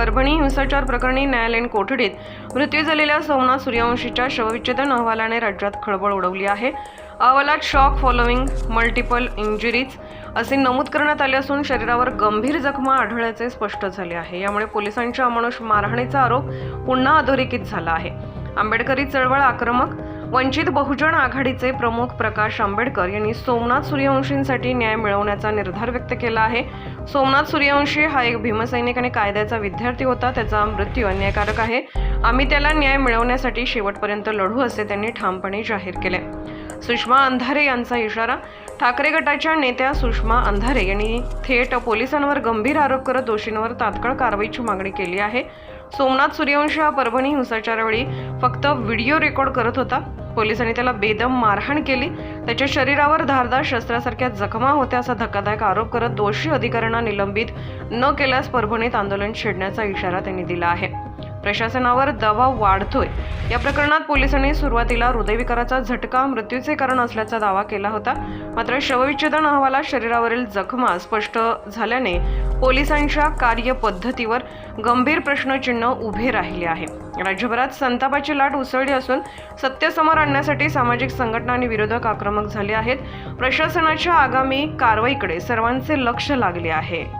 परभणी हिंसाचार प्रकरणी न्यायालयीन कोठडीत मृत्यू झालेल्या सोमनाथ सूर्यवंशीच्या शवविच्छेदन अहवालाने राज्यात खळबळ उडवली आहे. अहवालात शॉक फॉलोइंग मल्टिपल इंजुरीज असे नमूद करण्यात आले असून शरीरावर गंभीर जखमा आढळल्याचे स्पष्ट झाले आहे. यामुळे पोलिसांच्या अमानुष मारहाणीचा आरोप पुन्हा अधोरेखित झाला आहे. आंबेडकरी चळवळ आक्रमक वंचित बहुजन आघाडीचे प्रमुख प्रकाश आंबेडकर यांनी सोमनाथ सूर्यवंशींसाठी न्याय मिळवण्याचा निर्धार व्यक्त केला आहे. सोमनाथ सूर्यवंशी हा एक भीमसैनिक आणि कायद्याचा विद्यार्थी होता. त्याचा मृत्यू अन्यायकारक आहे. आम्ही त्याला न्याय मिळवण्यासाठी शेवटपर्यंत लढू असे त्यांनी ठामपणे जाहीर केले. सुषमा अंधारे यांचा इशारा ठाकरे गटाच्या नेत्या सुषमा अंधारे यांनी थेट पोलिसांवर गंभीर आरोप करत दोषींवर तात्काळ कारवाईची मागणी केली आहे. सोमनाथ सूर्यवंशी हा परभणी हिंसाचारावेळी फक्त व्हिडिओ रेकॉर्ड करत होता. पोलिसांनी त्याला बेदम मारहाण केली. त्याच्या शरीरावर धारदार शस्त्रासारख्या जखमा होत्या असा धक्कादायक आरोप करत दोषी अधिकाऱ्यांना निलंबित न केल्यास परभणीत आंदोलन छेडण्याचा इशारा त्यांनी दिला आहे. प्रशासनावर दबाव वाढतोय. या प्रकरणात पोलिसांनी सुरुवातीला हृदयविकाराचा झटका मृत्यूचे कारण असल्याचा दावा केला होता. मात्र शवविच्छेदन अहवालात शरीरावरील जखमा स्पष्ट झाल्याने पोलिसांच्या कार्यपद्धतीवर गंभीर प्रश्नचिन्ह उभे राहिले आहे. राज्यभरात संतापाची लाट उसळली असून सत्य समोर आणण्यासाठी सामाजिक संघटना आणि विरोधक आक्रमक झाले आहेत. प्रशासनाच्या आगामी कारवाईकडे सर्वांचे लक्ष लागले आहे.